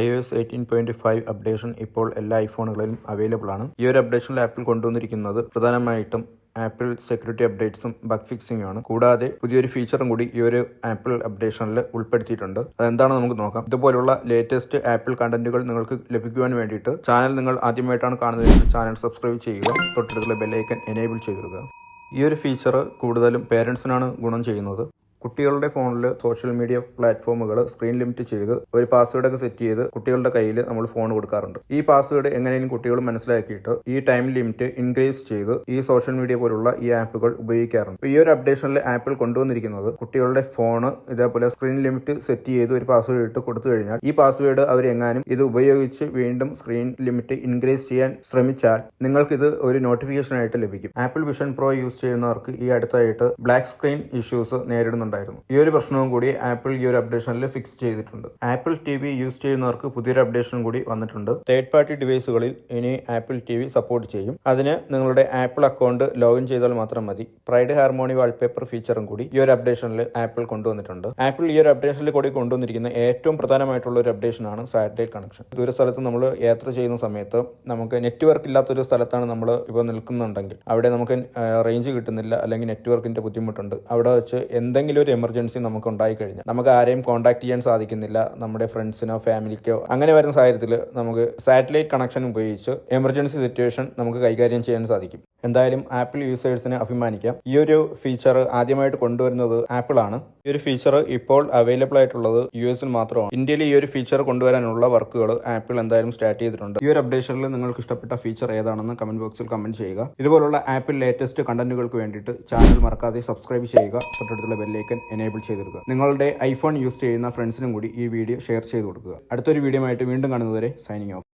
I O S eighteen point five updation ഇപ്പോൾ എല്ലാ ഐഫോണുകളിലും available ആണ്. ഈ ഒരു അപ്ഡേഷനിൽ ആപ്പിൾ കൊണ്ടുവന്നിരിക്കുന്നത് പ്രധാനമായിട്ടും ആപ്പിൾ സെക്യൂരിറ്റി അപ്ഡേറ്റ്സും ബഗ് ഫിക്സിംഗും ആണ്. കൂടാതെ പുതിയൊരു ഫീച്ചറും കൂടി ഈ ഒരു ആപ്പിൾ അപ്ഡേഷനിൽ ഉൾപ്പെടുത്തിയിട്ടുണ്ട്. അതെന്താണെന്ന് നമുക്ക് നോക്കാം. ഇതുപോലുള്ള ലേറ്റസ്റ്റ് ആപ്പിൾ കണ്ടന്റുകൾ നിങ്ങൾക്ക് ലഭിക്കുവാൻ വേണ്ടിയിട്ട് ചാനൽ നിങ്ങൾ ആദ്യമായിട്ടാണ് കാണുന്നതെങ്കിൽ ചാനൽ സബ്സ്ക്രൈബ് ചെയ്യുക. തൊട്ടടുത്തുള്ള ബെല്ലൈക്കൻ എനേബിൾ ചെയ്തിടുക. ഈ ഒരു ഫീച്ചർ കൂടുതലും പേരൻസിനാണ് ഗുണം ചെയ്യുന്നത്. കുട്ടികളുടെ ഫോണിൽ സോഷ്യൽ മീഡിയ പ്ലാറ്റ്ഫോമുകൾ സ്ക്രീൻ ലിമിറ്റ് ചെയ്ത് ഒരു പാസ്വേഡ് ഒക്കെ സെറ്റ് ചെയ്ത് കുട്ടികളുടെ കയ്യിൽ നമ്മൾ ഫോൺ കൊടുക്കാറുണ്ട്. ഈ പാസ്വേഡ് എങ്ങനെയും കുട്ടികൾ മനസ്സിലാക്കിയിട്ട് ഈ ടൈം ലിമിറ്റ് ഇൻക്രീസ് ചെയ്ത് ഈ സോഷ്യൽ മീഡിയ പോലുള്ള ഈ ആപ്പുകൾ ഉപയോഗിക്കാറുണ്ട്. ഈ ഒരു അപ്ഡേഷനിൽ ആപ്പിൾ കൊണ്ടുവന്നിരിക്കുന്നത് കുട്ടികളുടെ ഫോൺ ഇതേപോലെ സ്ക്രീൻ ലിമിറ്റ് സെറ്റ് ചെയ്ത് ഒരു പാസ്വേഡ് ഇട്ട് കൊടുത്തു കഴിഞ്ഞാൽ ഈ പാസ്വേഡ് അവർ എങ്ങാനും ഇത് ഉപയോഗിച്ച് വീണ്ടും സ്ക്രീൻ ലിമിറ്റ് ഇൻക്രീസ് ചെയ്യാൻ ശ്രമിച്ചാൽ നിങ്ങൾക്കിത് ഒരു നോട്ടിഫിക്കേഷൻ ആയിട്ട് ലഭിക്കും. ആപ്പിൾ വിഷൻ പ്രോ യൂസ് ചെയ്യുന്നവർക്ക് ഈ അടുത്തായിട്ട് ബ്ലാക്ക് സ്ക്രീൻ ഇഷ്യൂസ് നേരിടുന്നുണ്ടായിരുന്നു ഈ ഒരു പ്രശ്നവും കൂടി ആപ്പിൾ ഈ ഒരു അപ്ഡേഷനിൽ ഫിക്സ് ചെയ്തിട്ടുണ്ട്. ആപ്പിൾ ടി വി യൂസ് ചെയ്യുന്നവർക്ക് പുതിയൊരു അപ്ഡേഷനും കൂടി വന്നിട്ടുണ്ട്. തേർഡ് പാർട്ടി ഡിവൈസുകളിൽ ഇനി ആപ്പിൾ ടി വി സപ്പോർട്ട് ചെയ്യും. അതിന് നിങ്ങളുടെ ആപ്പിൾ അക്കൗണ്ട് ലോഗിൻ ചെയ്താൽ മാത്രം മതി. പ്രൈഡ് ഹാർമോണി വാൾപേപ്പർ ഫീച്ചറും കൂടി ഈ ഒരു അപ്ഡേഷനിൽ ആപ്പിൾ കൊണ്ടുവന്നിട്ടുണ്ട്. ആപ്പിൾ ഈ ഒരു അപ്ഡേഷനിൽ കൂടി കൊണ്ടുവന്നിരിക്കുന്ന ഏറ്റവും പ്രധാനമായിട്ടുള്ള ഒരു അപ്ഡേഷൻ ആണ് സാറ്റലൈറ്റ് കണക്ഷൻ ദൂര സ്ഥലത്ത് നമ്മൾ യാത്ര ചെയ്യുന്ന സമയത്ത് നമുക്ക് നെറ്റ്വർക്ക് ഇല്ലാത്തൊരു സ്ഥലത്താണ് നമ്മൾ ഇപ്പോൾ നിൽക്കുന്നുണ്ടെങ്കിൽ അവിടെ നമുക്ക് റേഞ്ച് കിട്ടുന്നില്ല അല്ലെങ്കിൽ നെറ്റ്വർക്കിന്റെ ബുദ്ധിമുട്ടുണ്ട്. അവിടെ വെച്ച് എന്തെങ്കിലും ഒരു എമർജൻസി നമുക്ക് ഉണ്ടായി കഴിഞ്ഞാൽ നമുക്ക് ആരെയും കോൺടാക്ട് ചെയ്യാൻ സാധിക്കുന്നില്ല നമ്മുടെ ഫ്രണ്ട്സിനോ ഫാമിലിക്കോ അങ്ങനെ വരുന്ന സാഹചര്യത്തിൽ നമുക്ക് സാറ്റലൈറ്റ് കണക്ഷൻ ഉപയോഗിച്ച് എമർജൻസി സിറ്റുവേഷൻ നമുക്ക് കൈകാര്യം ചെയ്യാൻ സാധിക്കും. എന്തായാലും ആപ്പിൾ യൂസേഴ്സിനെ അഭിമാനിക്കാം. ഈ ഒരു ഫീച്ചർ ആദ്യമായിട്ട് കൊണ്ടുവരുന്നത് ആപ്പിൾ ആണ്. ഈ ഒരു ഫീച്ചർ ഇപ്പോൾ അവൈലബിൾ ആയിട്ടുള്ളത് യു എസിൽ മാത്രമാണ്. ഇന്ത്യയിൽ ഈ ഒരു ഫീച്ചർ കൊണ്ടുവരാനുള്ള വർക്കുകൾ ആപ്പിൾ എന്തായാലും സ്റ്റാർട്ട് ചെയ്തിട്ടുണ്ട്. ഈ ഒരു അപ്ഡേഷനിൽ നിങ്ങൾക്ക് ഇഷ്ടപ്പെട്ട ഫീച്ചർ ഏതാണെന്ന് കമന്റ് ബോക്സിൽ കമന്റ് ചെയ്യുക. ഇതുപോലുള്ള ആപ്പിൾ ലേറ്റസ്റ്റ് കണ്ടന്റുകൾക്ക് വേണ്ടിയിട്ട് ചാനൽ മറക്കാതെ സബ്സ്ക്രൈബ് ചെയ്യുക. തൊട്ടടുത്തുള്ള ബെല്ലൈക്കൻ എനേബിൾ ചെയ്തെടുക്കുക. നിങ്ങളുടെ ഐഫോൺ യൂസ് ചെയ്യുന്ന ഫ്രണ്ട്സിനും കൂടി ഈ വീഡിയോ ഷെയർ ചെയ്ത് കൊടുക്കുക. അടുത്തൊരു വീഡിയോ ആയിട്ട് വീണ്ടും കാണുന്നതുവരെ സൈനിങ് ഓഫ്